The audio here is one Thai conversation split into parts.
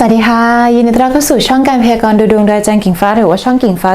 สวัสดีค่ะ ยินดีต้อนรับเข้าสู่ช่องการพยากรณ์ดูดวงโดยอาจารย์กิ่งฟ้า หรือว่าช่องกิ่งฟ้า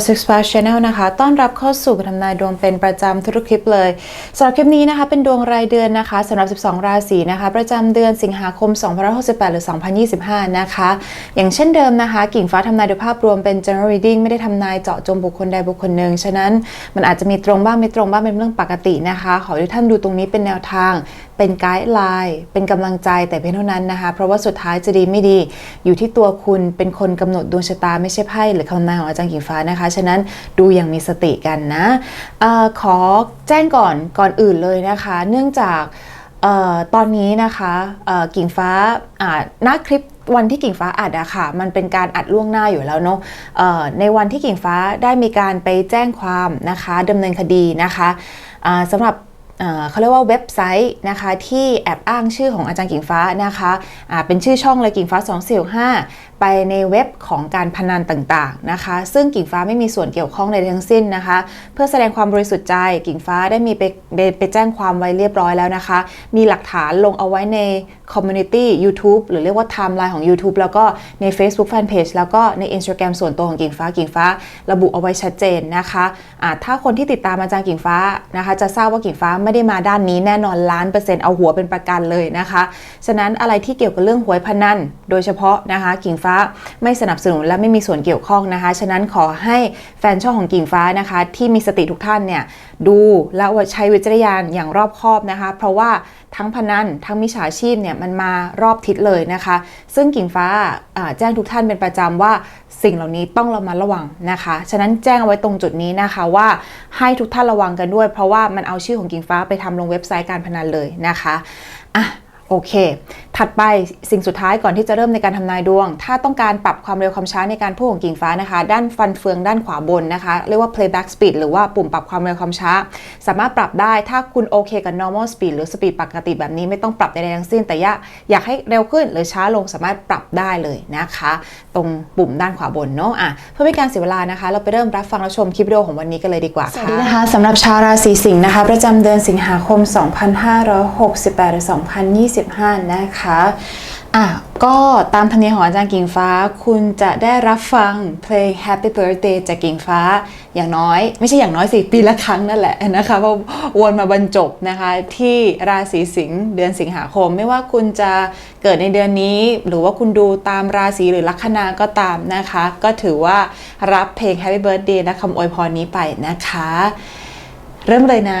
2465 Channel นะคะ ต้อนรับเข้าสู่การทำนายดวงเป็นประจำทุกคลิปเลยสำหรับคลิปนี้นะคะเป็นดวงรายเดือนนะคะสำหรับ 12 ราศีนะคะ ประจำเดือนสิงหาคม 2568 หรือ 2025 นะคะ อย่างเช่นเดิมนะคะ กิ่งฟ้าทำนายโดยภาพรวมเป็น general reading ไม่ได้ทำนายเจาะจงบุคคลใดบุคคลหนึ่งฉะนั้นมันอาจจะมีตรงบ้างไม่ตรงบ้างเป็นเรื่องปกตินะคะ ขอให้ทุกท่านดูตรงนี้เป็นแนวทางเป็นไกด์ไลน์เป็นกำลังใจแต่เพียงเท่านั้นนะคะ เพราะว่าสุดท้ายจะดีไม่ดี อยู่ที่ตัวคุณเป็นคนกำหนดดวงชะตาไม่ใช่ไพ่หรือคำนายของอาจารย์กิ่งฟ้านะคะ ฉะนั้นดูอย่างมีสติกันนะออขอแจ้งก่อนก่อนอื่นเลยนะคะ เนื่องจากออตอนนี้นะคะกิ่งฟ้าหน้าคลิปวันที่กิ่งฟ้าอัดอะค่ะ มันเป็นการอัดล่วงหน้าอยู่แล้วเนาะในวันที่กิ่งฟ้าได้มีการไปแจ้งความนะคะดำเนินคดีนะคะอ่าสำหรับ เขาเรียกว่าเว็บไซต์นะคะที่แอบอ้างชื่อของอาจารย์กิ่งฟ้านะคะะเป็นชื่อช่องเลยกิ่งฟ้า 245 ไปในเว็บของการพนันต่างๆนะคะ ซึ่งกิ่งฟ้าไม่มีส่วนเกี่ยวข้องใดทั้งสิ้นนะคะ เพื่อแสดงความบริสุทธิ์ใจกิ่งฟ้าได้มีไปไปแจ้งความไว้เรียบร้อยแล้วนะคะ มีหลักฐานลงเอาไว้ใน Community YouTube หรือเรียกว่าไทม์ไลน์ของ YouTube แล้วก็ใน Facebook Fanpage แล้วก็ใน Instagram ส่วนตัวของกิ่งฟ้ากิ่งฟ้า ระบุเอาไว้ชัดเจนนะคะะถ้าคนที่ติดตามอาจารย์กิ่งฟ้านะคะ จะทราบว่ากิ่งฟ้าไม่ได้มาด้านนี้แน่นอนล้านเปอร์เซ็นต์เอาหัวเป็นประกันเลยนะคะ ฉะนั้นอะไรที่เกี่ยวกับเรื่องหวยพนันโดยเฉพาะนะคะกิ่งฟ้าไม่สนับสนุนและไม่มีส่วนเกี่ยวข้องนะคะ ฉะนั้นขอให้แฟนช่องของกิ่งฟ้านะคะ ที่มีสติทุกท่านเนี่ยดูและใช้วิจารณญาณอย่างรอบคอบนะคะ เพราะว่าทั้งพนันทั้งมิจฉาชีพเนี่ยมันมารอบทิศเลยนะคะ ซึ่งกิ่งฟ้าอ่าแจ้งทุกท่านเป็นประจำว่าสิ่งเหล่านี้ต้องระมัดระวังนะคะ ฉะนั้นแจ้งเอาไว้ตรงจุดนี้นะคะว่าให้ทุกท่านระวังกันด้วย เพราะว่ามันเอาชื่อของกิ่งฟ้าไปทำลงเว็บไซต์การพนันเลยนะคะอะโอเค ถัดไปสิ่งสุดท้ายก่อนที่จะเริ่มในการทำนายดวง ถ้าต้องการปรับความเร็วความช้าในการพูดของกิ่งฟ้านะคะ ด้านฟันเฟืองด้านขวาบนนะคะ เรียกว่า playback speed หรือว่าปุ่มปรับความเร็วความช้า สามารถปรับได้ถ้าคุณโอเคกับ normal speed หรือ speed ปกติแบบนี้ไม่ต้องปรับใดๆทั้งสิ้น แต่ยากอยากให้เร็วขึ้นหรือช้าลงสามารถปรับได้เลยนะคะ ตรงปุ่มด้านขวาบนเนาะอะเพื่อไม่การเสียเวลานะคะ เราไปเริ่มรับฟังและชมคลิปวิดีโอของวันนี้กันเลยดีกว่าค่ะสวัสดีนะคะสำหรับชาวราศีสิงห์นะคะ ประจำเดือนสิงหาคม 2568หรือ2025 นะคะอะก็ตามธรรมเนียมของอาจารย์กิ่งฟ้า คุณจะได้รับฟังเพลง Happy Birthday จากกิ่งฟ้าอย่างน้อย ไม่ใช่อย่างน้อยสิปีละครั้งนั่นแหละนะคะเพราะวนมาบรรจบนะคะที่ราศีสิงห์เดือนสิงหาคม ไม่ว่าคุณจะเกิดในเดือนนี้ หรือว่าคุณดูตามราศีหรือลัคนาก็ตามนะคะ ก็ถือว่ารับเพลง Happy Birthday และคำอวยพรนี้ไปนะคะ เริ่มเลยนะ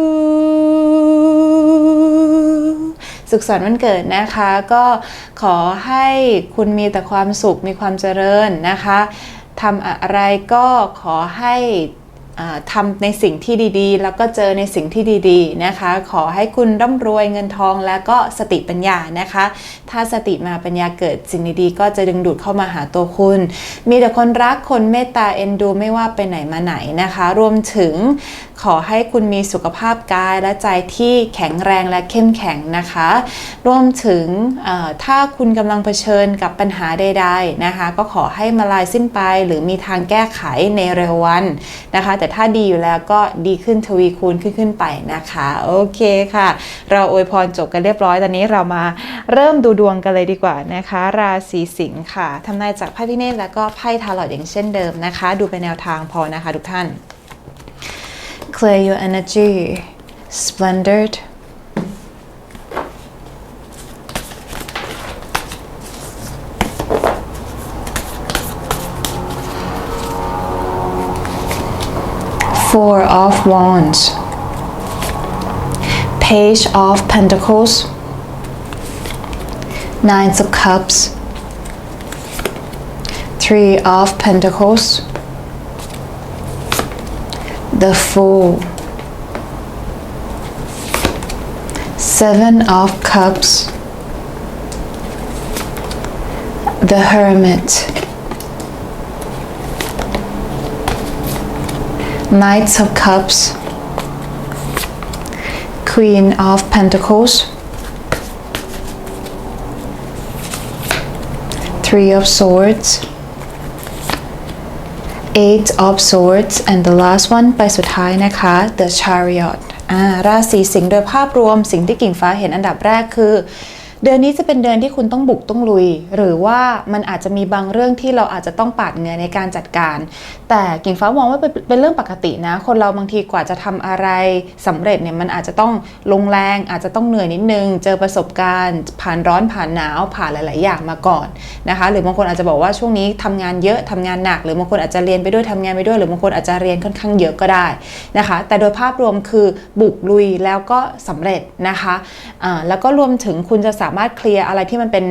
สุขสันต์วันเกิดนะคะ ก็ขอให้คุณมีแต่ความสุขมีความเจริญนะคะทำอะไรก็ขอให้ ทำในสิ่งที่ดีๆ แล้วก็เจอในสิ่งที่ดีๆนะคะ ขอให้คุณร่ำรวยเงินทองแล้วก็สติปัญญานะคะ ถ้าสติมาปัญญาเกิดสิ่งดีๆ ก็จะดึงดูดเข้ามาหาตัวคุณ มีแต่คนรักคนเมตตาเอ็นดูไม่ว่าไปไหนมาไหนนะคะ รวมถึงขอให้คุณมีสุขภาพกายและใจที่แข็งแรงและเข้มแข็งนะคะ รวมถึงถ้าคุณกำลังเผชิญกับปัญหาใด ๆนะคะ ก็ขอให้มาลายสิ้นไปหรือมีทางแก้ไขในเร็ววันนะคะ แต่ถ้าดีอยู่แล้วก็ดีขึ้นทวีคูณขึ้นขึ้นไปนะคะ โอเคค่ะ เราอวยพรจบกันเรียบร้อย ตอนนี้เรามาเริ่มดูดวงกันเลยดีกว่านะคะ ราศีสิงค์ค่ะทำนายจากไพ่พิเนศแล้วก็ไพ่ทาร์ลอตอย่างเช่นเดิมนะคะ ดูเป็นแนวทางพอนะคะทุกท่าน Clear your energy. Splendid. Four of Wands. Page of Pentacles. Nine of Cups. Three of Pentacles the Fool, Seven of Cups, the Hermit, Knights of Cups, Queen of Pentacles, Three of Swords, Eight of Swords and the last one ไปสุดท้ายนะคะ The Chariot. Ah, อ่าราศีสิงห์โดยภาพรวมสิ่งที่กิ่งฟ้าเห็นอันดับแรกคือ เดือนนี้จะเป็นเดือนที่คุณต้องบุกต้องลุย หรือว่ามันอาจจะมีบางเรื่องที่เราอาจจะต้องปาดเหงื่อในการจัดการ แต่กิ่งฟ้ามองว่าเป็นเรื่องปกตินะ คนเราบางทีกว่าจะทำอะไรสำเร็จเนี่ยมันอาจจะต้องลงแรง อาจจะต้องเหนื่อยนิดนึง เจอประสบการณ์ ผ่านร้อนผ่านหนาวผ่านหลาย ๆ อย่างมาก่อนนะคะ หรือบางคนอาจจะบอกว่าช่วงนี้ทำงานเยอะทำงานหนัก หรือบางคนอาจจะเรียนไปด้วยทำงานไปด้วย หรือบางคนอาจจะเรียนค่อนข้างเยอะก็ได้นะคะ แต่โดยภาพรวมคือบุกลุยแล้วก็สำเร็จนะคะอ่าแล้วก็รวมถึงคุณจะสามารถเคลียร์อะไรที่มันเป็น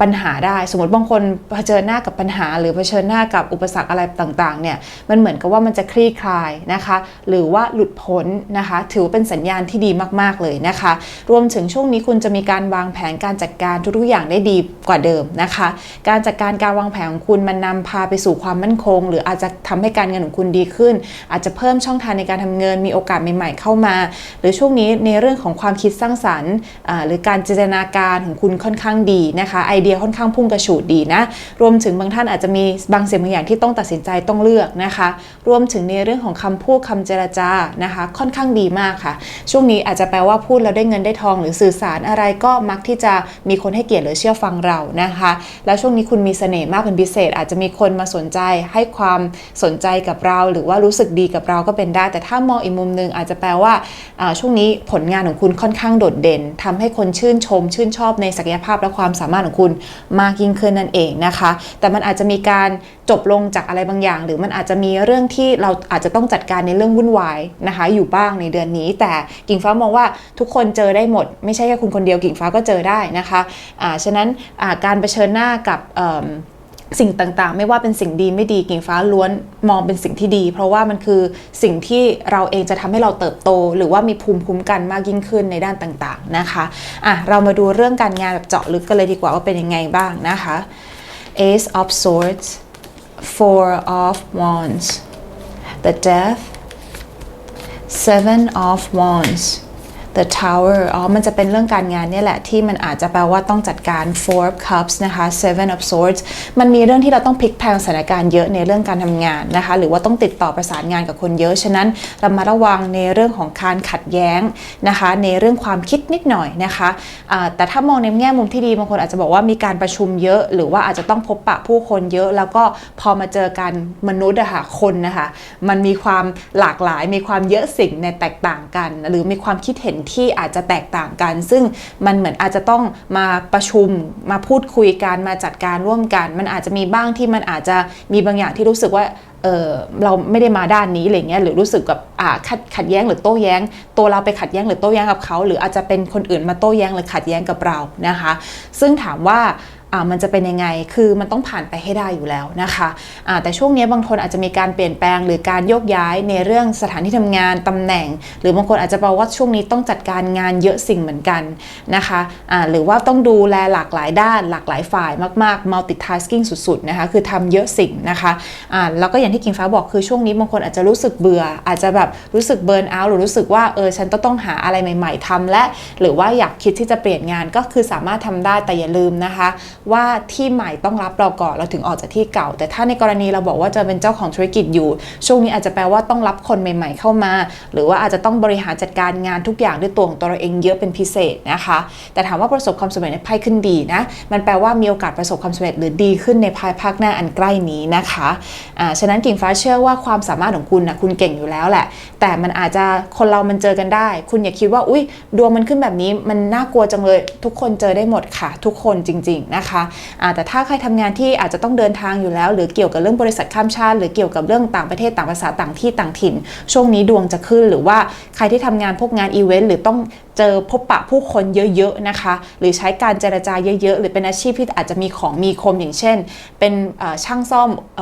ปัญหาได้ สมมติบางคนเผชิญหน้ากับปัญหา หรือเผชิญหน้ากับอุปสรรคอะไรต่างๆเนี่ยมันเหมือนกับว่ามันจะคลี่คลายนะคะ หรือว่าหลุดพ้นนะคะ ถือว่าเป็นสัญญาณที่ดีมากๆเลยนะคะ รวมถึงช่วงนี้คุณจะมีการวางแผนการจัดการทุกๆอย่างได้ดีกว่าเดิมนะคะ การจัดการการวางแผนของคุณมันนำพาไปสู่ความมั่นคง หรืออาจจะทำให้การเงินของคุณดีขึ้น อาจจะเพิ่มช่องทางในการทำเงินมีโอกาสใหม่ ๆ เข้ามา หรือช่วงนี้ในเรื่องของความคิดสร้างสรรค์หรือการจินตนาการของคุณค่อนข้างดีนะคะ ไอเดียค่อนข้างพุ่งกระฉูดดีนะ รวมถึงบางท่านอาจจะมีบางสิ่งบางอย่างที่ต้องตัดสินใจต้องเลือกนะคะ รวมถึงในเรื่องของคำพูดคำเจรจานะคะ ค่อนข้างดีมากค่ะ ช่วงนี้อาจจะแปลว่าพูดแล้วได้เงินได้ทอง หรือสื่อสารอะไรก็มักที่จะมีคนให้เกียรติหรือเชื่อฟังเรานะคะ แล้วช่วงนี้คุณมีเสน่ห์มากเป็นพิเศษ อาจจะมีคนมาสนใจให้ความสนใจกับเรา หรือว่ารู้สึกดีกับเราก็เป็นได้ แต่ถ้ามองอีกมุมหนึ่งอาจจะแปลว่าอ่าช่วงนี้ผลงานของคุณค่อนข้างโดดเด่นทำให้คนชื่นชมชื่นชอบในศักยภาพและความสามารถของคุณมากยิ่งขึ้นนั่นเองนะคะ แต่มันอาจจะมีการจบลงจากอะไรบางอย่าง หรือมันอาจจะมีเรื่องที่เราอาจจะต้องจัดการในเรื่องวุ่นวายนะคะอยู่บ้างในเดือนนี้ แต่กิ่งฟ้ามองว่าทุกคนเจอได้หมด ไม่ใช่แค่คุณคนเดียวกิ่งฟ้าก็เจอได้นะคะอ่าฉะนั้นอ่าการเผชิญหน้ากับ สิ่งต่างๆ ไม่ว่าเป็นสิ่งดีไม่ดีกิ่งฟ้าล้วนมองเป็นสิ่งที่ดี เพราะว่ามันคือสิ่งที่เราเองจะทำให้เราเติบโต หรือว่ามีภูมิคุ้มกันมากยิ่งขึ้นในด้านต่างๆนะคะอะเรามาดูเรื่องการงานแบบเจาะลึกกันเลยดีกว่าว่าเป็นยังไงบ้างนะคะ Ace of Swords Four of Wands The Death Seven of Wands The Tower อ๋อ มันจะเป็นเรื่องการงานเนี่ยแหละ ที่มันอาจจะแปลว่าต้องจัดการ Four of Cups นะคะ Seven of Swords มันมีเรื่องที่เราต้องพลิกแพลงสถานการณ์เยอะในเรื่องการทำงานนะคะ หรือว่าต้องติดต่อประสานงานกับคนเยอะ ฉะนั้นเรามาระวังในเรื่องของการขัดแย้งนะคะ ในเรื่องความคิดนิดหน่อยนะคะอ่าแต่ถ้ามองในแง่มุมที่ดีบางคนอาจจะบอกว่ามีการประชุมเยอะ หรือว่าอาจจะต้องพบปะผู้คนเยอะ แล้วก็พอมาเจอกันมนุษย์อะค่ะคนนะคะ มันมีความหลากหลาย มีความเยอะสิ่งในแตกต่างกัน หรือมีความคิดเห็นที่อาจจะแตกต่างกัน ซึ่งมันเหมือนอาจจะต้องมาประชุมมาพูดคุยกันมาจัดการร่วมกัน มันอาจจะมีบ้างที่มันอาจจะมีบางอย่างที่รู้สึกว่าเเราไม่ได้มาด้านนี้อะไรเงี้ยหรือรู้สึกกับขัดขัดแย้งหรือโต้แย้ง ตัวเราไปขัดแย้งหรือโต้แย้งกับเขา หรืออาจจะเป็นคนอื่นมาโต้แย้งหรือขัดแย้งกับเรานะคะ ซึ่งถามว่า อ่ามันจะเป็นยังไง คือมันต้องผ่านไปให้ได้อยู่แล้วนะคะอ่าแต่ช่วงนี้บางคนอาจจะมีการเปลี่ยนแปลงหรือการโยกย้ายในเรื่องสถานที่ทำงานตำแหน่ง หรือบางคนอาจจะบอกว่าช่วงนี้ต้องจัดการงานเยอะสิ่งเหมือนกันนะคะอ่าหรือว่าต้องดูแลหลากหลายด้านหลากหลายฝ่ายมากๆ multitasking สุดๆนะคะคือทำเยอะสิ่งนะคะอ่าแล้วก็อย่างที่กิงฟ้าบอกคือช่วงนี้บางคนอาจจะรู้สึกเบื่อ อาจจะแบบรู้สึกเบิร์นเอาท์หรือรู้สึกว่าเออฉันต้องต้องหาอะไรใหม่ ๆทำและ หรือว่าอยากคิดที่จะเปลี่ยนงานก็คือสามารถทำได้แต่อย่าลืมนะคะว่าที่ใหม่ต้องรับเราก่อนเราถึงออกจากที่เก่า แต่ถ้าในกรณีเราบอกว่าจะเป็นเจ้าของธุรกิจอยู่ ช่วงนี้อาจจะแปลว่าต้องรับคนใหม่ ๆ เข้ามา หรือว่าอาจจะต้องบริหารจัดการงานทุกอย่างด้วยตัวของตัวเราเองเยอะเป็นพิเศษนะคะ แต่ถามว่าประสบความสำเร็จในไพ่ขึ้นดีนะมันแปลว่ามีโอกาสประสบความสำเร็จหรือดีขึ้นในภายภาคหน้าอันใกล้นี้นะคะอ่าฉะนั้นกิ่งฟ้าเชื่อว่าความสามารถของคุณนะคุณเก่งอยู่แล้วแหละ แต่มันอาจจะคนเรามันเจอกันได้ คุณอย่าคิดว่าอุ้ยดวงมันขึ้นแบบนี้มันน่ากลัวจังเลย ทุกคนเจอได้หมดค่ะ ทุกคนจริง ๆนะคะคะะแต่ถ้าใครทำงานที่อาจจะต้องเดินทางอยู่แล้ว หรือเกี่ยวกับเรื่องบริษัทข้ามชาติ หรือเกี่ยวกับเรื่องต่างประเทศต่างภาษาต่างที่ต่างถิ่น ช่วงนี้ดวงจะขึ้น หรือว่าใครที่ทำงานพวกงานอีเวนต์หรือต้อง เจอพบปะผู้คนเยอะๆนะคะ หรือใช้การเจรจาเยอะๆ หรือเป็นอาชีพที่อาจจะมีของมีคมอย่างเช่น เป็นช่างซ่อมอ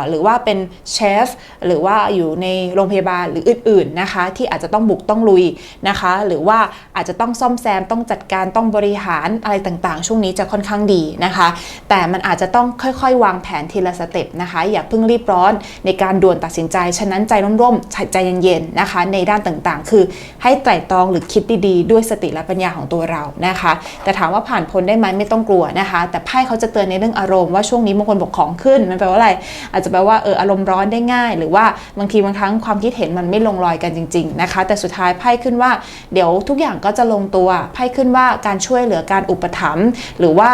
อหรือว่าเป็นเชฟหรือว่าอยู่ในโรงพยาบาลหรืออื่นๆนะคะ ที่อาจจะต้องบุกต้องลุยนะคะ หรือว่าอาจจะต้องซ่อมแซมต้องจัดการต้องบริหารอะไรต่างๆ ช่วงนี้จะค่อนข้างดีนะคะ แต่มันอาจจะต้องค่อยๆ วางแผนทีละสเต็ปนะคะ อย่าเพิ่งรีบร้อนในการด่วนตัดสินใจ ฉะนั้นใจร่มๆใจเย็นๆนะคะ ในด้านต่างๆ คือให้ไตร่ตรองหรือคิดดีๆด้วยสติและปัญญาของตัวเรานะคะ แต่ถามว่าผ่านพ้นได้ไหมไม่ต้องกลัวนะคะ แต่ไพ่เขาจะเตือนในเรื่องอารมณ์ว่าช่วงนี้บางคนบอกของขึ้นมันแปลว่าอะไร อาจจะแปลว่าเอออารมณ์ร้อนได้ง่าย หรือว่าบางทีบางครั้งความคิดเห็นมันไม่ลงรอยกันจริง ๆนะคะ แต่สุดท้ายไพ่ขึ้นว่าเดี๋ยวทุกอย่างก็จะลงตัวไพ่ขึ้นว่าการช่วยเหลือการอุปถัมภ์หรือว่า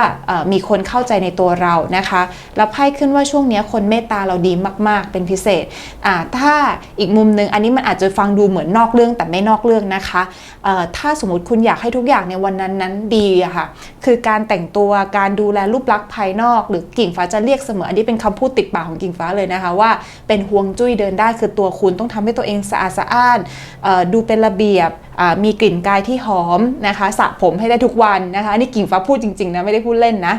มีคนเข้าใจในตัวเรานะคะแล้วไพ่ขึ้นว่าช่วงนี้คนเมตตาเราดีมาก ๆ เป็นพิเศษถ้าอีกมุมหนึ่งอันนี้มันอาจจะฟังดูเหมือนนอกเรื่องแต่ไม่นอกเรื่องนะคะถ้าสมมติคุณอยากให้ทุกอย่างในวันนั้นนั้นดีอะค่ะ คือการแต่งตัวการดูแลรูปลักษณ์ภายนอก หรือกิ่งฟ้าจะเรียกเสมอ อันนี้เป็นคำพูดติดปากของกิ่งฟ้าเลยนะคะว่าเป็นห่วงจุ้ยเดินได้คือตัวคุณต้องทำให้ตัวเองสะอาดสะอ้านดูเป็นระเบียบมีกลิ่นกายที่หอมนะคะสระผมให้ได้ทุกวันนะคะนนี่กิ่งฟ้าพูดจริงๆนะไม่ได้พูดเล่นนะ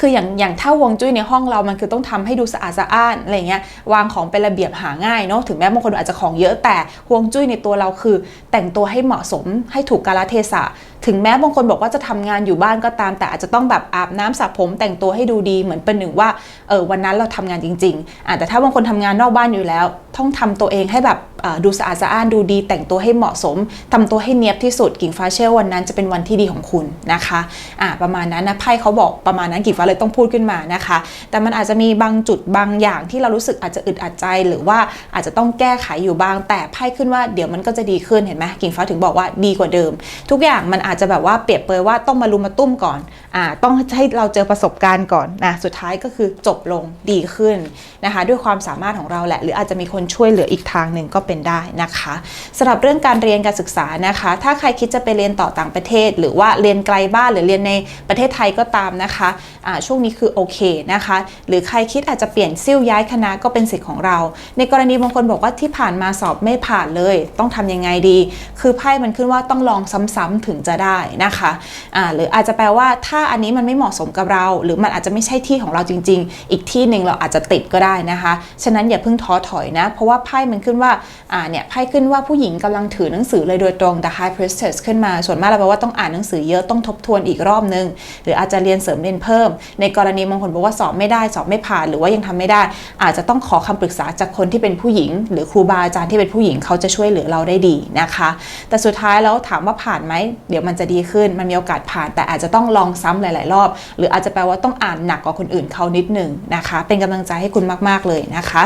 คืออย่างอย่างถ้าฮวงจุ้ยในห้องเรามันคือต้องทำให้ดูสะอาดสะอ้านอะไรเงี้ยวางของเป็นระเบียบหาง่ายเนาะถึงแม้บางคนอาจจะของเยอะแต่ฮวงจุ้ยในตัวเราคือ แต่งตัวให้เหมาะสมให้ถูกกาลเทศะ ถึงแม้บางคนบอกว่าจะทำงานอยู่บ้านก็ตาม แต่อาจจะต้องแบบอาบน้ำสระผมแต่งตัวให้ดูดีเหมือนเป็นหนึ่งว่าเออวันนั้นเราทำงานจริงๆอะแต่ถ้าบางคนทำงานนอกบ้านอยู่แล้ว ต้องทำตัวเองให้แบบดูสะอาดสะอ้านดูดี แต่งตัวให้เหมาะสมทำตัวให้เนียบที่สุดกิ่งฟ้าเชื่อวันนั้นจะเป็นวันที่ดีของคุณนะคะอะประมาณนั้นนะไพ่เขาบอกประมาณนั้นกิ่งฟ้าเลยต้องพูดขึ้นมานะคะ แต่มันอาจจะมีบางจุดบางอย่างที่เรารู้สึกอาจจะอึดอัดใจ หรือว่าอาจจะต้องแก้ไขอยู่บ้าง แต่ไพ่ขึ้นว่าเดี๋ยวมันก็จะดีขึ้นเห็นไหมกิ่งฟ้าถึงบอกว่าดีกว่าเดิม ทุกอย่างมันอาจจจะแบบว่าเปรียบเปรยว่าต้องมารุมมาตุ้มก่อนอ่าต้องให้เราเจอประสบการณ์ก่อนนะสุดท้ายก็คือจบลงดีขึ้นนะคะ ด้วยความสามารถของเราแหละ หรืออาจจะมีคนช่วยเหลืออีกทางหนึ่งก็เป็นได้นะคะสำหรับเรื่องการเรียนการศึกษานะคะ ถ้าใครคิดจะไปเรียนต่อต่างประเทศ หรือว่าเรียนไกลบ้านหรือเรียนในประเทศไทยก็ตามนะคะอ่าช่วงนี้คือโอเคนะคะ หรือใครคิดอาจจะเปลี่ยนซิ่วย้ายคณะก็เป็นสิทธิ์ของเรา ในกรณีบางคนบอกว่าที่ผ่านมาสอบไม่ผ่านเลย ต้องทำยังไงดี คือไพ่มันขึ้นว่าต้องลองซ้ำๆถึงจะได้นะคะอ่าหรืออาจจะแปลว่าถ้าอันนี้มันไม่เหมาะสมกับเรา หรือมันอาจจะไม่ใช่ที่ของเราจริง ๆ อีกที่หนึ่งเราอาจจะติดก็ได้นะคะ ฉะนั้นอย่าเพิ่งท้อถอยนะ เพราะว่าไพ่มันขึ้นว่าอ่าเนี่ยไพ่ขึ้นว่าผู้หญิงกำลังถือหนังสือเลยโดยตรง The High Priestess ขึ้นมาส่วนมากเราแปลว่าต้องอ่านหนังสือเยอะต้องทบทวนอีกรอบนึง หรืออาจจะเรียนเสริมเรียนเพิ่ม ในกรณีบางคนบอกว่าสอบไม่ได้สอบไม่ผ่าน หรือว่ายังทำไม่ได้ อาจจะต้องขอคำปรึกษาจากคนที่เป็นผู้หญิง หรือครูบาอาจารย์ที่เป็นผู้หญิงเขาจะช่วยเหลือเราได้ดีนะคะ แต่สุดท้ายแล้วถามว่าผ่านไหมเดี๋ยวมันจะดีขึ้น มันมีโอกาสผ่าน แต่อาจจะต้องลองซ้ำหลาย ๆ รอบ หรืออาจจะแปลว่าต้องอ่านหนักกว่าคนอื่นเขานิดหนึ่งนะคะ เป็นกำลังใจให้คุณมาก ๆ เลยนะคะ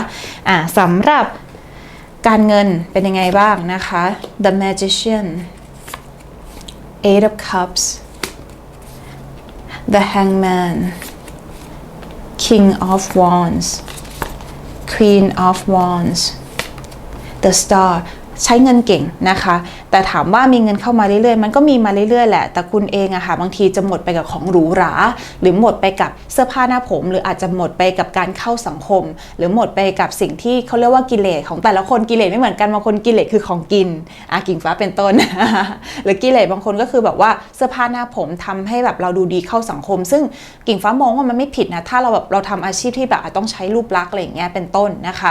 อ่าสำหรับการเงินเป็นยังไงบ้างนะคะ The Magician Eight of Cups The Hangman King of Wands Queen of Wands The Star ใช้เงินเก่งนะคะ แต่ถามว่ามีเงินเข้ามาเรื่อยๆ มันก็มีมาเรื่อยๆแหละ แต่คุณเองอะค่ะบางทีจะหมดไปกับของหรูหรา หรือหมดไปกับเสื้อผ้าหน้าผม หรืออาจจะหมดไปกับการเข้าสังคม หรือหมดไปกับสิ่งที่เขาเรียกว่ากิเลสของแต่ละคนกิเลสไม่เหมือนกันบางคนกิเลสคือของกินอากิ่งฟ้าเป็นต้น หรือกิเลสบางคนก็คือแบบว่าเสื้อผ้าหน้าผมทำให้แบบเราดูดีเข้าสังคม ซึ่งกิ่งฟ้ามองว่ามันไม่ผิดนะถ้าเราแบบเราทำอาชีพที่แบบต้องใช้รูปลักษณ์อะไรอย่างเงี้ยเป็นต้นนะคะ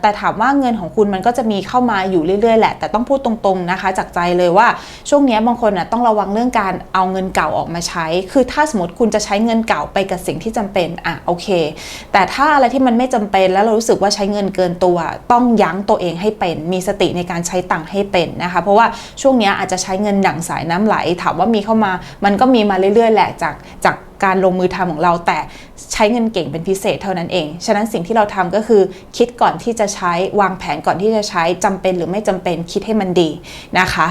แต่ถามว่าเงินของคุณมันก็จะมีเข้ามาอยู่เรื่อยๆแหละ แต่ต้องพูดตรงๆนะคะจากใจเลยว่าช่วงนี้บางคนอะต้องระวังเรื่องการเอาเงินเก่าออกมาใช้ คือถ้าสมมติคุณจะใช้เงินเก่าไปกับสิ่งที่จำเป็นอะโอเค แต่ถ้าอะไรที่มันไม่จำเป็นแล้วเรารู้สึกว่าใช้เงินเกินตัว ต้องยั้งตัวเองให้เป็น มีสติในการใช้ตังค์ให้เป็นนะคะ เพราะว่าช่วงนี้อาจจะใช้เงินดั่งสายน้ำไหล ถามว่ามีเข้ามา มันก็มีมาเรื่อยๆแหละจากจาก การลงมือทำของเราแต่ใช้เงินเก่งเป็นพิเศษเท่านั้นเอง ฉะนั้นสิ่งที่เราทำก็คือคิดก่อนที่จะใช้วางแผนก่อนที่จะใช้จำเป็นหรือไม่จำเป็นคิดให้มันดีนะคะ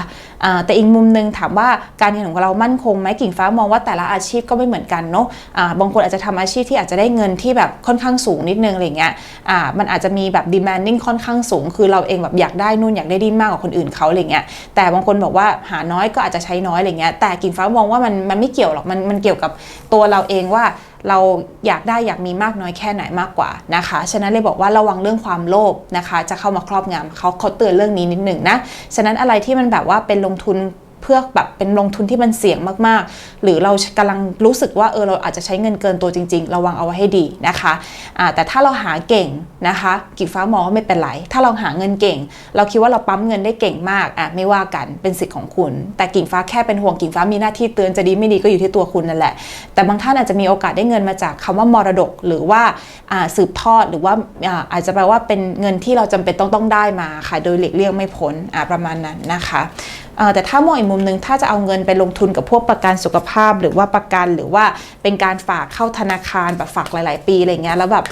แต่อีกมุมหนึงถามว่าการเงินของเรามั่นคงไหมกิ่งฟ้ามองว่าแต่ละอาชีพก็ไม่เหมือนกันเนาะบางคนอาจจะทำอาชีพที่อาจจะได้เงินที่แบบค่อนข้างสูงนิดนึงอะไรเงี้ยมันอาจจะมีแบบ demanding ค่อนข้างสูง คือเราเองแบบอยากได้นู่นอยากได้ดีมากกว่าคนอื่นเขาอะไรเงี้ยแต่บางคนบอกว่าหาน้อยก็อาจจะใช้น้อยอะไรเงี้ยแต่กิ่งฟ้ามองว่ามันมันไม่เกี่ยวหรอกมันมันเกี่ยวกับตัวเราเองว่า เราอยากได้อยากมีมากน้อยแค่ไหนมากกว่านะคะ ฉะนั้นเลยบอกว่าระวังเรื่องความโลภนะคะ จะเข้ามาครอบงำเขาเขาเตือนเรื่องนี้นิดหนึ่งนะ ฉะนั้นอะไรที่มันแบบว่าเป็นลงทุน เพื่อแบบเป็นลงทุนที่มันเสี่ยงมากๆ หรือเรากำลังรู้สึกว่าเออเราอาจจะใช้เงินเกินตัวจริง ๆ ระวังเอาไว้ให้ดีนะคะะแต่ถ้าเราหาเก่งนะคะกิ่งฟ้ามองว่าไม่เป็นไร ถ้าเราหาเงินเก่ง เราคิดว่าเราปั๊มเงินได้เก่งมากอะไม่ว่ากันเป็นสิทธิ์ของคุณ แต่กิ่งฟ้าแค่เป็นห่วงกิ่งฟ้ามีหน้าที่เตือนจะดีไม่ดีก็อยู่ที่ตัวคุณนั่นแหละ แต่บางท่านอาจจะมีโอกาสได้เงินมาจากคำว่ามรดกหรือว่าสืบทอดหรือว่าอาจจะแปลว่าเป็นเงินที่เราจำเป็นต้องต้องได้มาค่ะ โดยหลีกเลี่ยงไม่พ้นประมาณนั้นนะคะแต่ถ้ามองอีกมุมหนึ่งถ้าจะเอาเงินไปลงทุนกับพวกประกันสุขภาพ หรือว่าประกันหรือว่าเป็นการฝากเข้าธนาคารแบบฝากหลาย ๆ ปีอะไรเงี้ยแล้วแบบ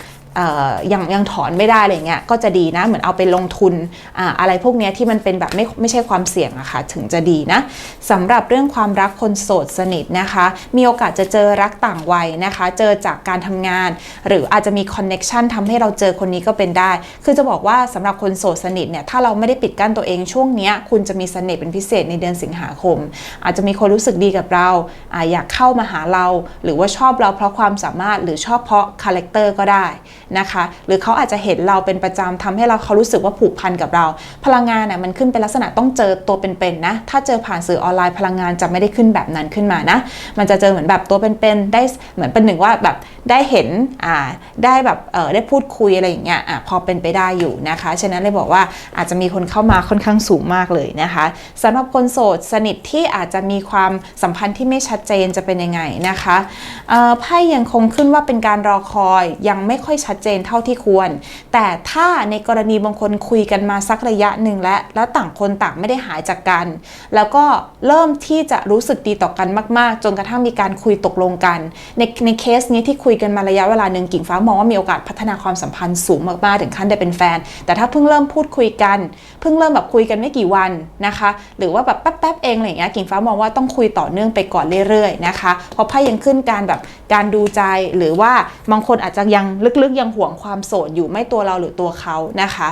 ยังยังถอนไม่ได้อะไรเงี้ยก็จะดีนะเหมือนเอาไปลงทุนออะไรพวกนี้ที่มันเป็นแบบไม่ไม่ใช่ความเสี่ยงอะคะ่ะถึงจะดีนะสำหรับเรื่องความรักคนโสดสนิทนะคะ มีโอกาสจะเจอรักต่างวัยนะคะ เจอจากการทำงาน หรืออาจจะมีคอนเน็ชันทำให้เราเจอคนนี้ก็เป็นได้ คือจะบอกว่าสำหรับคนโสดสนิทเนี่ยถ้าเราไม่ได้ปิดกั้นตัวเองช่วงนี้คุณจะมีเสน่ห์เป็นพิเศษในเดือนสิงหาคม อาจจะมีคนรู้สึกดีกับเราออยากเข้ามาหาเรา หรือว่าชอบเราเพราะความสามารถหรือชอบเพราะคาแรคเตอร์ก็ได้ นะคะ หรือเขาอาจจะเห็นเราเป็นประจำทำให้เราเขารู้สึกว่าผูกพันกับเรา พลังงานน่ะมันขึ้นเป็นลักษณะต้องเจอตัวเป็นๆนะ ถ้าเจอผ่านสื่อออนไลน์พลังงานจะไม่ได้ขึ้นแบบนั้นขึ้นมานะ มันจะเจอเหมือนแบบตัวเป็นๆได้เหมือนเป็นหนึ่งว่าแบบ ได้เห็นได้แบบได้พูดคุยอะไรอย่างเงี้ยอพอเป็นไปได้อยู่นะคะฉะนั้นเลยบอกว่าอาจจะมีคนเข้ามาค่อนข้างสูงมากเลยนะคะสำหรับคนโสดสนิทที่อาจจะมีความสัมพันธ์ที่ไม่ชัดเจนจะเป็นยังไงนะคะไพ่ยังคงขึ้นว่าเป็นการรอคอยยังไม่ค่อยชัดเจนเท่าที่ควร แต่ถ้าในกรณีบางคนคุยกันมาสักระยะหนึ่งแล้วแล้วต่างคนต่างไม่ได้หายจากกัน แล้วก็เริ่มที่จะรู้สึกดีต่อกันมาก ๆ จนกระทั่งมีการคุยตกลงกัน ในในเคสนี้ที่คุยยกันมาระยะเวลาหนึ่งกิ่งฟ้ามองว่ามีโอกาสพัฒนาความสัมพันธ์สูงมากๆถึงขั้นได้เป็นแฟน แต่ถ้าเพิ่งเริ่มพูดคุยกัน เพิ่งเริ่มแบบคุยกันไม่กี่วันนะคะ หรือว่าแบบแป๊บๆเองอะไรเงี้ยกิ่งฟ้ามองว่าต้องคุยต่อเนื่องไปก่อนเรื่อยๆนะคะเพราะไพ่ยังขึ้นการแบบการดูใจหรือว่าบางคนอาจจะยังลึกๆ ยังห่วงความโสดอยู่ไม่ตัวเราหรือตัวเขานะคะ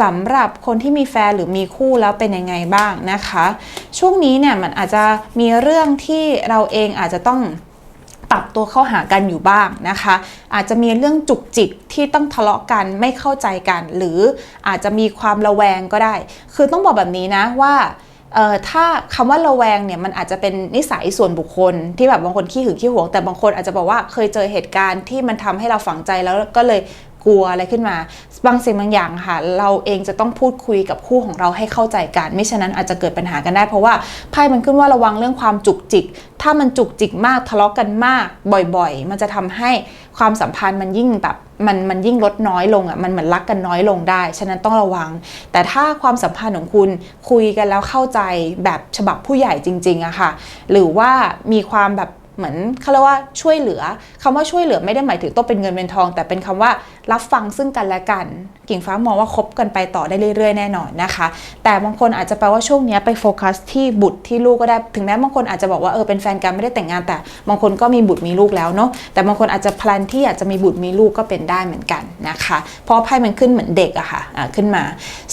สำหรับคนที่มีแฟนหรือมีคู่แล้วเป็นยังไงบ้างนะคะ ช่วงนี้เนี่ยมันอาจจะมีเรื่องที่เราเองอาจจะต้อง ปรับตัวเข้าหากันอยู่บ้างนะคะ อาจจะมีเรื่องจุกจิกที่ต้องทะเลาะกันไม่เข้าใจกัน หรืออาจจะมีความระแวงก็ได้ คือต้องบอกแบบนี้นะว่าถ้าคำว่าระแวงเนี่ยมันอาจจะเป็นนิสัยส่วนบุคคล ที่แบบบางคนขี้หึงขี้หวงแต่บางคนอาจจะบอกว่าเคยเจอเหตุการณ์ที่มันทำให้เราฝังใจแล้วก็เลย กลัวอะไรขึ้นมา บางสิ่งบางอย่างค่ะ เราเองจะต้องพูดคุยกับคู่ของเราให้เข้าใจกัน ไม่ฉะนั้นอาจจะเกิดปัญหากันได้ เพราะว่าไพ่มันขึ้นว่าระวังเรื่องความจุกจิก ถ้ามันจุกจิกมากทะเลาะกันมากบ่อยๆ มันจะทำให้ความสัมพันธ์มันยิ่งแบบมันมันยิ่งลดน้อยลงอะมันเหมือนรักกันน้อยลงได้ ฉะนั้นต้องระวัง แต่ถ้าความสัมพันธ์ของคุณคุยกันแล้วเข้าใจแบบฉบับผู้ใหญ่จริงๆอะค่ะ หรือว่ามีความแบบเหมือนเขาเรียกว่าช่วยเหลือคำว่าช่วยเหลือไม่ได้หมายถึงต้องเป็นเงินเป็นทอง แต่เป็นคำว่ารับฟังซึ่งกันและกัน กิ่งฟ้ามองว่าคบกันไปต่อได้เรื่อยๆ แน่นอนนะคะ แต่บางคนอาจจะแปลว่าช่วงนี้ไปโฟกัสที่บุตรที่ลูกก็ได้ ถึงแม้บางคนอาจจะบอกว่าเออเป็นแฟนกันไม่ได้แต่งงาน แต่บางคนก็มีบุตรมีลูกแล้วเนาะ แต่บางคนอาจจะพลันที่อยากจะมีบุตรมีลูกก็เป็นได้เหมือนกันนะคะ เพราะไพ่มันขึ้นเหมือนเด็กอะค่ะขึ้นมา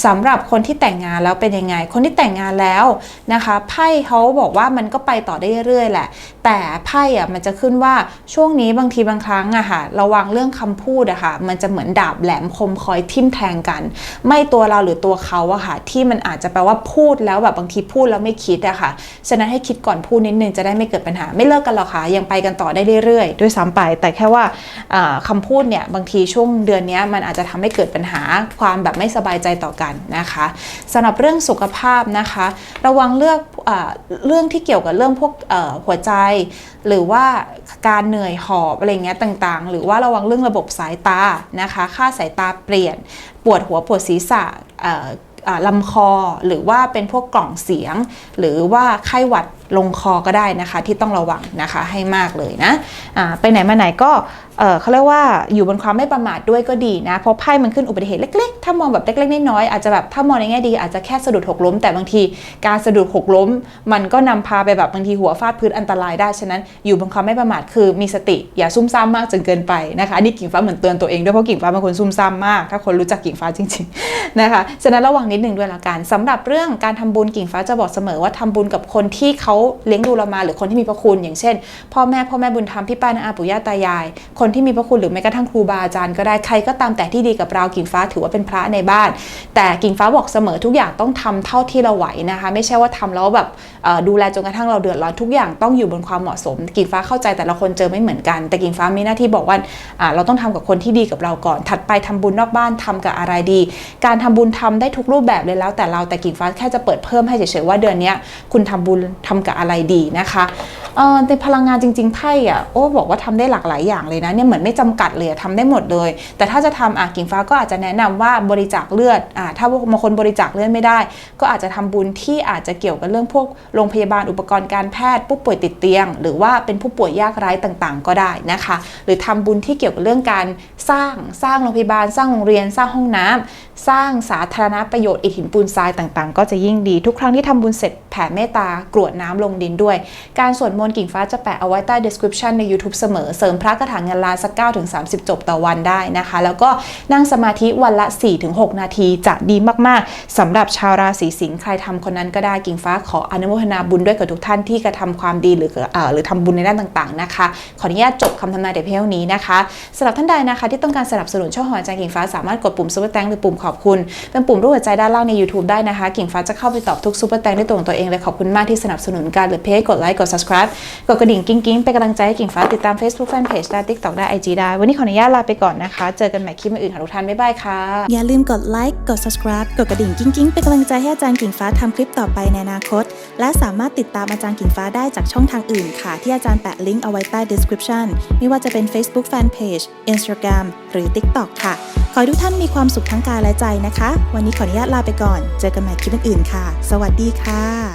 สำหรับคนที่แต่งงานแล้วเป็นยังไง คนที่แต่งงานแล้วนะคะ ไพ่เขาบอกว่ามันก็ไปต่อได้เรื่อยๆแหละ แต่ไพ่อะมันจะขึ้นว่าช่วงนี้บางทีบางครั้งอะค่ะ ระวังเรื่องคำพูดอะค่ะ มันจะเหมือนดาบแหลมคมคอยทิ่มแทงกัน ไม่ตัวเราหรือตัวเขาอะค่ะ ที่มันอาจจะแปลว่าพูดแล้วแบบบางทีพูดแล้วไม่คิดอะค่ะ ฉะนั้นให้คิดก่อนพูดนิดนึงจะได้ไม่เกิดปัญหา ไม่เลิกกันหรอกค่ะ ยังไปกันต่อได้เรื่อยๆ ด้วยซ้ำไป แต่แค่ว่าคำพูดเนี่ยบางทีช่วงเดือนนี้มันอาจจะทำให้เกิดปัญหาความแบบไม่สบายใจต่อกันนะคะสำหรับเรื่องสุขภาพนะคะ ระวังเลือกอเรื่องที่เกี่ยวกับเรื่องพวกหัวใจ หรือว่าการเหนื่อยหอบอะไรเงี้ยต่างๆ หรือว่าระวังเรื่องระบบสายตานะคะ ค่าสายตาเปลี่ยน ปวดหัวปวดศีรษะลำคอหรือว่าเป็นพวกกล่องเสียง หรือว่าไข้หวัดลงคอก็ได้นะคะที่ต้องระวังนะคะให้มากเลยนะะไปไหนมาไหนก็เขาเรียกว่าอยู่บนความไม่ประมาทด้วยก็ดีนะเพราะไพ่มันขึ้นอุบัติเหตุเล็กๆ ถ้ามองแบบเล็กๆน้อยๆอาจจะแบบถ้ามองในแง่ดี อาจจะแค่สะดุดหกล้ม แต่บางทีการสะดุดหกล้ม มันก็นำพาไปแบบบางทีหัวฟาดพื้นอันตรายได้ฉะนั้นอยู่บนความไม่ประมาทคือมีสติอย่าซุ่มซ่ามมากจนเกินไปนะคะอันนี้กิ่งฟ้าเหมือนเตือนตัวเองด้วยเพราะกิ่งฟ้าเป็นคนซุ่มซ่ามมาก ถ้าคนรู้จักกิ่งฟ้าจริงๆนะคะฉะนั้นระวังนิดนึงด้วยละกันสำหรับเรื่องการทำบุญกิ่งฟ้าจะบอกเสมอว่าทำบุญกับคนที่เขาเลี้ยงดูเรามาหรือคนที่มีพระคุณ อย่างเช่น พ่อแม่พ่อแม่บุญธรรมพี่ป้านาอาปู่ย่าตายาย คนที่มีพระคุณหรือแม้กระทั่งครูบาอาจารย์ก็ได้ใครก็ตามแต่ที่ดีกับเรากิ่งฟ้าถือว่าเป็นพระในบ้าน แต่กิ่งฟ้าบอกเสมอทุกอย่างต้องทำเท่าที่เราไหวนะคะ ไม่ใช่ว่าทำแล้วแบบดูแลจนกระทั่งเราเดือดร้อนทุกอย่างต้องอยู่บนความเหมาะสม กิ่งฟ้าเข้าใจแต่ละคนเจอไม่เหมือนกัน แต่กิ่งฟ้ามีหน้าที่บอกว่าเราต้องทำกับคนที่ดีกับเราก่อน ถัดไปทำบุญนอกบ้านทำกับอะไรดี การทำบุญทำได้ทุกรูปแบบเลยแล้วแต่เราแต่กิ่งฟ้าแค่จะเปิดเพิ่มให้เฉยๆว่าเดือนนี้คุณทำบุญทำกับอะไรดีนะคะเอ่อในพลังงานจริงๆไพ่อะโอ้บอกว่าทำได้หลากหลายอย่างเลยนะเนี่ยเหมือนไม่จำกัดเลยอะทำได้หมดเลย แต่ถ้าจะทำอะกิ่งฟ้าก็อาจจะแนะนำว่าบริจาคเลือดอ่าถ้าบางคนบริจาคเลือดไม่ได้ ก็อาจจะทำบุญที่อาจจะเกี่ยวกับเรื่องพวกโรงพยาบาลอุปกรณ์การแพทย์ผู้ป่วยติดเตียง หรือว่าเป็นผู้ป่วยยากไร้ต่างๆ ก็ได้นะคะ หรือทำบุญที่เกี่ยวกับเรื่องการสร้างสร้างโรงพยาบาล สร้างโรงเรียนสร้างห้องน้ำสร้างสาธารณประโยชน์อิฐหินปูนทรายต่างๆ ก็จะยิ่งดีทุกครั้งที่ทำบุญเสร็จแผ่เมตตากรวดน้ำลงดินด้วย การสวดมนต์กิ่งฟ้าจะแปะเอาไว้ใต้ description ใน YouTube เสมอ เสริมพระกระถางเงินล้านสัก9ถึง30 จบต่อวันได้นะคะ แล้วก็นั่งสมาธิวันละ4ถึง6นาทีจะดีมากๆสำหรับชาวราศีสิงห์ใครทำคนนั้นก็ได้กิ่งฟ้าขออนุโมทนาบุญด้วยกับทุกท่านที่กระทำความดีหรือเอ่อหรือทำบุญในด้านต่างๆนะคะ ขออนุญาตจบคำทำนายแต่เพียงนี้นะคะสำหรับท่านใดนะคะ ที่ต้องการสนับสนุนช่องหออาจารย์กิ่งฟ้าสามารถกดปุ่มซุปเปอร์แตงหรือปุ่มขอบคุณ เป็นปุ่มรูปหัวใจด้านล่างใน YouTube ได้นะคะ กิ่งฟ้าจะเข้าไปตอบทุกซุปเปอร์แตงด้วยตัวของตัวเองเลยขอบคุณมากที่สนับสนุนการหรือเพจกดไลค์กด subscribe กดกระดิ่งกิ้งกิ้งเป็นกำลังใจให้กิ่งฟ้าติดตาม Facebook Fanpage ได้ TikTok ได้ IG ได้ วันนี้ขออนุญาตลาไปก่อนนะคะ เจอกันใหม่คลิปอื่นๆค่ะทุกท่าน บ๊ายบายค่ะ อย่าลืมกดไลค์กด subscribe กดกระดิ่งกิ้งกิ้งเป็นกำลังใจให้อาจารย์กิ่งฟ้าทำคลิปต่อไปในอนาคต และสามารถติดตามอาจารย์กิ่งฟ้าได้จากช่องทางอื่นค่ะ ที่อาจารย์แปะลิงก์เอาไว้ใต้ description ไม่ว่าจะเป็น Facebook Fanpage Instagram หรือ TikTok ค่ะ ขอให้ทุกท่านมีความสุขทั้งกายและใจนะคะ วันนี้ขออนุญาตลาไปก่อน เจอกันใหม่คลิปอื่นๆค่ะ สวัสดีค่ะ